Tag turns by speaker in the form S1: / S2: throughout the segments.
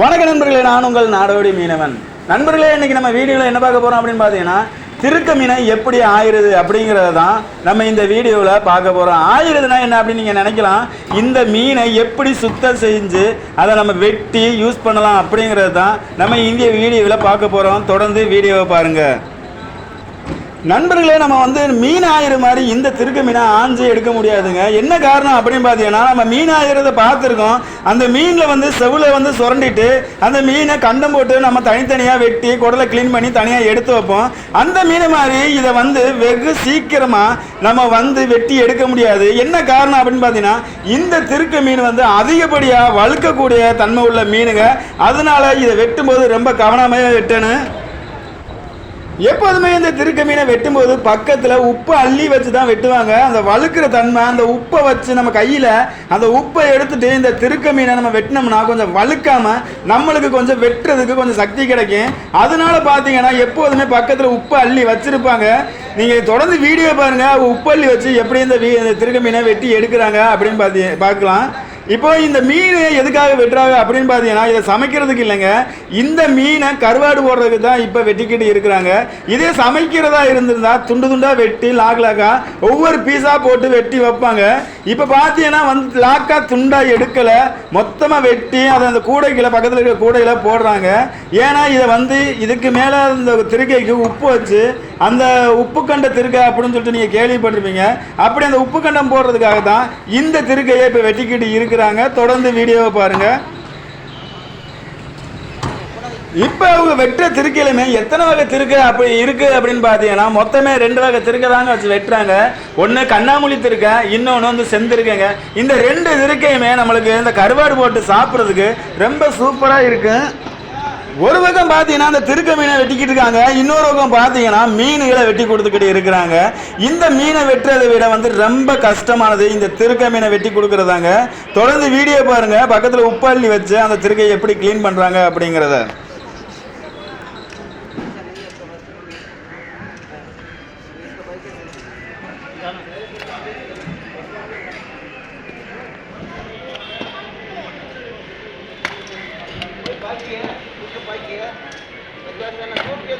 S1: வணக்க நண்பர்களே நான் உங்கள் நாடோடி மீனவன். நண்பர்களே இன்னைக்கு நம்ம வீடியோவில் என்ன பார்க்க போகிறோம் அப்படின்னு பார்த்தீங்கன்னா திருக்க மீனை எப்படி ஆயிருது அப்படிங்கிறத தான் நம்ம இந்த வீடியோவில் பார்க்க போகிறோம் ஆயிருதுன்னா என்ன அப்படின்னு நீங்கள் நினைக்கலாம். இந்த மீனை எப்படி சுத்தம் செஞ்சு அதை நம்ம வெட்டி யூஸ் பண்ணலாம் அப்படிங்கிறது தான் நம்ம இந்திய வீடியோவில் பார்க்க போகிறோம் தொடர்ந்து வீடியோவை பாருங்கள் நண்பர்களே நம்ம வந்து மீன் ஆயிரம் மாதிரி இந்த திருக்கு மீனை ஆஞ்சு எடுக்க முடியாதுங்க. என்ன காரணம் அப்படின்னு பார்த்தீங்கன்னா நம்ம மீன் ஆயிரத பார்த்துருக்கோம். அந்த மீனில் வந்து செவுல வந்து சுரண்டிட்டு அந்த மீனை கண்டம் போட்டு நம்ம தனித்தனியாக வெட்டி குடலை க்ளீன் பண்ணி தனியாக எடுத்து வைப்போம். அந்த மீன் மாதிரி இதை வந்து வெகு சீக்கிரமாக நம்ம வந்து வெட்டி எடுக்க முடியாது. என்ன காரணம் அப்படின்னு பார்த்தீங்கன்னா இந்த திருக்கு மீன் வந்து அதிகப்படியாக வழுக்கக்கூடிய தன்மை உள்ள மீனுங்க. அதனால இதை வெட்டும்போது ரொம்ப கவனமாக வெட்டணும். எப்போதுமே இந்த திருக்க மீனை வெட்டும்போது பக்கத்தில் உப்பை அள்ளி வச்சு தான் வெட்டுவாங்க. அந்த வழுக்கிற தன்மை அந்த உப்பை வச்சு நம்ம கையில் அந்த உப்பை எடுத்துட்டு இந்த திருக்கமீனை நம்ம வெட்டினோம்னா கொஞ்சம் வழுக்காமல் நம்மளுக்கு கொஞ்சம் வெட்டுறதுக்கு கொஞ்சம் சக்தி கிடைக்கும். அதனால பார்த்தீங்கன்னா எப்போதுமே பக்கத்தில் உப்பை அள்ளி வச்சுருப்பாங்க. நீங்கள் தொடர்ந்து வீடியோ பாருங்கள் உப்பு அள்ளி வச்சு எப்படி இந்த வீ இந்த திருக்கமீனை வெட்டி எடுக்கிறாங்க அப்படின்னு பார்த்தி பார்க்கலாம். இப்போ இந்த மீன் எதுக்காக வெட்டுறாங்க அப்படின்னு பார்த்தீங்கன்னா இதை சமைக்கிறதுக்கு இல்லைங்க. இந்த மீனை கருவாடு போடுறதுக்கு தான் இப்போ வெட்டிக்கிட்டு இருக்கிறாங்க. இதே சமைக்கிறதா இருந்திருந்தா துண்டு துண்டாக வெட்டி லாக் லாக்காக ஒவ்வொரு பீஸாக போட்டு வெட்டி வைப்பாங்க. இப்போ பார்த்தீங்கன்னா வந்து லாக்காக துண்டாக எடுக்கலை. மொத்தமாக வெட்டி அதை அந்த கூடைகளை பக்கத்தில் இருக்கிற கூடைகளை போடுறாங்க. ஏன்னா இதை வந்து இதுக்கு மேலே இந்த திருக்கைக்கு உப்பு வச்சு அந்த உப்பு கண்ட திருக்கை அப்படின்னு சொல்லிட்டு நீங்கள் கேள்விப்பட்டிருப்பீங்க. அப்படி அந்த உப்பு கண்டம் போடுறதுக்காக தான் இந்த திருக்கையை இப்போ வெட்டிக்கிட்டு இருக்கிறாங்க. தொடர்ந்து வீடியோவை பாருங்க. இப்போ அவங்க வெட்டுற திருக்கையிலுமே எத்தனை வகை திருக்கை அப்படி இருக்குது அப்படின்னு பார்த்தீங்கன்னா மொத்தமே ரெண்டு வகை திருக்கை தாங்க வச்சு வெட்டுறாங்க. ஒன்று கண்ணாமூலி திருக்கை இன்னொன்று வந்து செந்திருக்கைங்க இந்த ரெண்டு திருக்கையுமே நம்மளுக்கு இந்த கருவாடு போட்டு சாப்பிட்றதுக்கு ரொம்ப சூப்பராக இருக்குது ஒரு பக்கம் பார்த்தீங்கன்னா அந்த திருக்க மீனை வெட்டிக்கிட்டு இருக்காங்க இன்னொரு பக்கம் பார்த்தீங்கன்னா மீன்களை வெட்டி கொடுத்துக்கிட்டு இருக்கிறாங்க. இந்த மீனை வெட்டுறதை விட வந்து ரொம்ப கஷ்டமானது இந்த திருக்க மீனை வெட்டி கொடுக்கறதாங்க. தொடர்ந்து வீடியோ பாருங்க பக்கத்தில் உப்பள்ளி வச்சு அந்த திருக்கையை எப்படி க்ளீன் பண்ணுறாங்க அப்படிங்கிறத.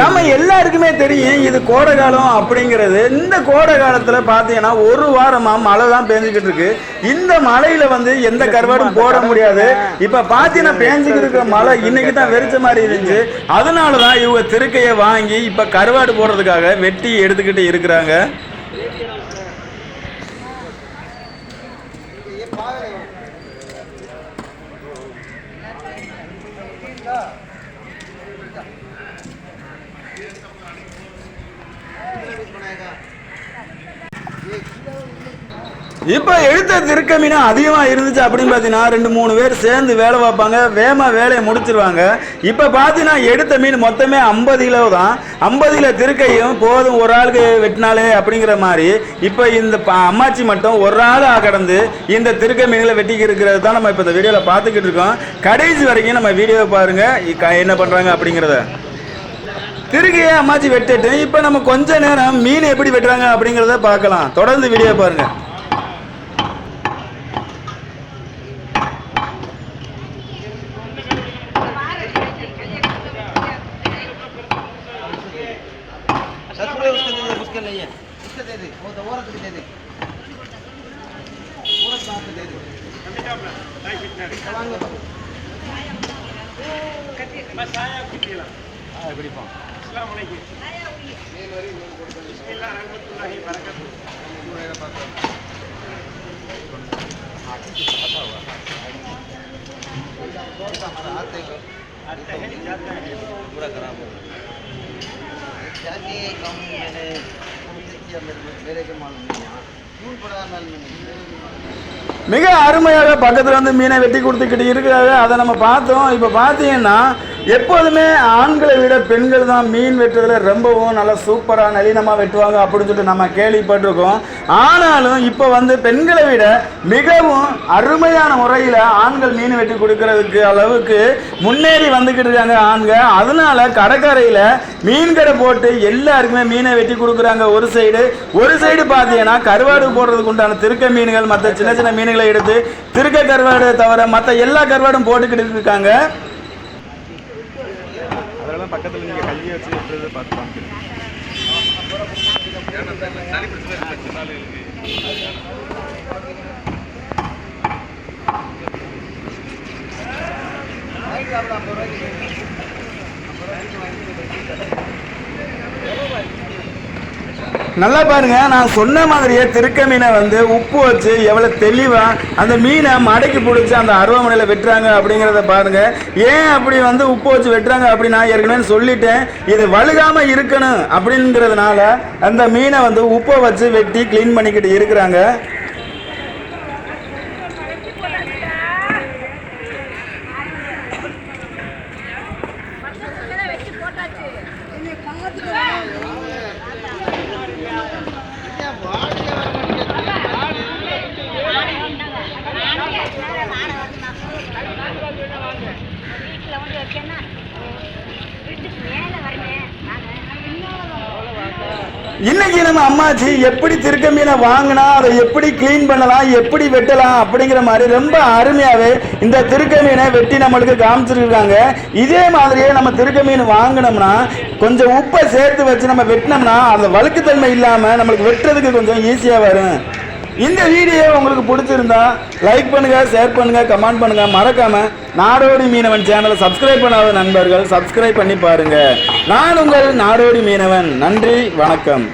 S1: நம்ம எல்லாருக்குமே தெரியும் இது கோடை காலம் அப்படிங்கிறது. இந்த கோடை காலத்துல பாத்தீங்கன்னா ஒரு வாரமா மழை தான் பேஞ்சுக்கிட்டு இருக்கு. இந்த மழையில வந்து எந்த கருவாடும் போட முடியாது. இப்ப பாத்தீங்கன்னா பேஞ்சுக்கிட்டு இருக்கிற மழை இன்னைக்கு தான் வெறிச்ச மாதிரி இருந்துச்சு. அதனாலதான் இவங்க திருக்கையை வாங்கி இப்ப கருவாடு போடுறதுக்காக வெட்டி எடுத்துக்கிட்டு இருக்கிறாங்க. இப்போ எடுத்த திருக்கமினா அதிகமாக இருந்துச்சு அப்படின்னு பார்த்தீங்கன்னா ரெண்டு மூணு பேர் சேர்ந்து வேலை பார்ப்பாங்க. வேகமாக வேலையை முடிச்சிருவாங்க. இப்போ பார்த்தீங்கன்னா எடுத்த மீன் மொத்தமே ஐம்பது கிலோ தான். ஐம்பது கிலோ திருக்கையும் போதும் ஒரு ஆளுக்கு வெட்டினாலே அப்படிங்கிற மாதிரி. இப்போ இந்த அம்மாச்சி மட்டும் ஒரு ஆளாக கடந்து இந்த திருக்க மீன்களை வெட்டிக்கு இருக்கிறது தான் நம்ம இப்போ இந்த வீடியோவில் பார்த்துக்கிட்டு இருக்கோம். கடைசி வரைக்கும் நம்ம வீடியோவை பாருங்கள் என்ன பண்ணுறாங்க அப்படிங்கிறத. திருக்கையே அம்மாச்சி வெட்டிட்டு இப்போ நம்ம கொஞ்ச நேரம் மீன் எப்படி வெட்டுறாங்க அப்படிங்கிறத பார்க்கலாம். தொடர்ந்து வீடியோ பாருங்க.
S2: दस रुपये उसके दे दे उसके नहीं है उसके दे दे वो तो औरत के दे दे औरत बाप के दे दे चलाएंगे तो। हाँ, बड़ी पाँव। हमारा हाथ देखो पूरा खराब हो गया जाके कम मैंने हमसे किया मेरे मेरे के मालूम नहीं यहाँ क्यों पड़ा मालूम नहीं मेरे के मालूम नहीं
S1: மிக அருமையாக பக்கத்தில் வந்து மீனை வெட்டி கொடுத்துக்கிட்டு இருக்கிறாங்க அதை நம்ம பார்த்தோம் இப்போ பார்த்தீங்கன்னா எப்போதுமே ஆண்களை விட பெண்கள் தான் மீன் வெட்டுறதுல ரொம்பவும் நல்லா சூப்பராக நளினமாக வெட்டுவாங்க அப்படின்னு சொல்லிட்டு நம்ம கேள்விப்பட்டிருக்கோம். ஆனாலும் இப்போ வந்து பெண்களை விட மிகவும் அருமையான முறையில் ஆண்கள் மீன் வெட்டி கொடுக்கறதுக்கு அளவுக்கு முன்னேறி வந்துக்கிட்டு இருக்காங்க ஆண்கள் அதனால கடற்கரையில் மீன் கடை போட்டு எல்லாருக்குமே மீனை வெட்டி கொடுக்குறாங்க ஒரு சைடு ஒரு சைடு பார்த்தீங்கன்னா கருவாடு போடுறதுக்கு உண்டான திருக்க மீன்கள் மற்ற சின்ன சின்ன மீன்களை எடுத்து திருக்க கருவாடு தவிர மற்ற எல்லா கருவாடும் போட்டுக்கிட்டு இருக்காங்க. பக்கத்தில் நீங்கள் கையை வச்சு விட்டுறது பார்த்து பார்த்து நல்லா பாருங்க நான் சொன்ன மாதிரியே திருக்க மீனை வந்து உப்பு வச்சு எவ்வளோ தெளிவா அந்த மீனை மடக்கி பிடிச்சி அந்த அருவாமனையில் வெட்டுறாங்க அப்படிங்கிறத பாருங்க. ஏன் அப்படி வந்து உப்பு வச்சு வெட்டுறாங்க அப்படி நான் ஏற்கனவே சொல்லிட்டேன். இது வழுகாம இருக்கணும் அப்படிங்கிறதுனால அந்த மீனை வந்து உப்பை வச்சு வெட்டி க்ளீன் பண்ணிக்கிட்டு இருக்கிறாங்க.
S3: வீட்டில் வந்து வைக்கன்னா வீட்டுக்கு மேலே வரணும்
S1: இன்னைக்கு நம்ம அம்மாச்சி எப்படி திருக்க மீனை வாங்கினா அதை எப்படி க்ளீன் பண்ணலாம் எப்படி வெட்டலாம் அப்படிங்கிற மாதிரி ரொம்ப அருமையாகவே இந்த திருக்க மீனை வெட்டி நம்மளுக்கு காமிச்சிருக்காங்க. இதே மாதிரியே நம்ம திருக்க மீன் வாங்கினோம்னா கொஞ்சம் உப்பை சேர்த்து வச்சு நம்ம வெட்டினோம்னா அந்த வழுக்குத்தன்மை இல்லாமல் நம்மளுக்கு வெட்டுறதுக்கு கொஞ்சம் ஈஸியாக வரும். இந்த வீடியோ உங்களுக்கு பிடிச்சிருந்தா லைக் பண்ணுங்க ஷேர் பண்ணுங்க கமெண்ட் பண்ணுங்க. மறக்காம நாடோடி மீனவன் சேனலை சப்ஸ்கிரைப் பண்ணாத நண்பர்கள் சப்ஸ்கிரைப் பண்ணி பாருங்க. நான் உங்கள் நாடோடி மீனவன். நன்றி வணக்கம்.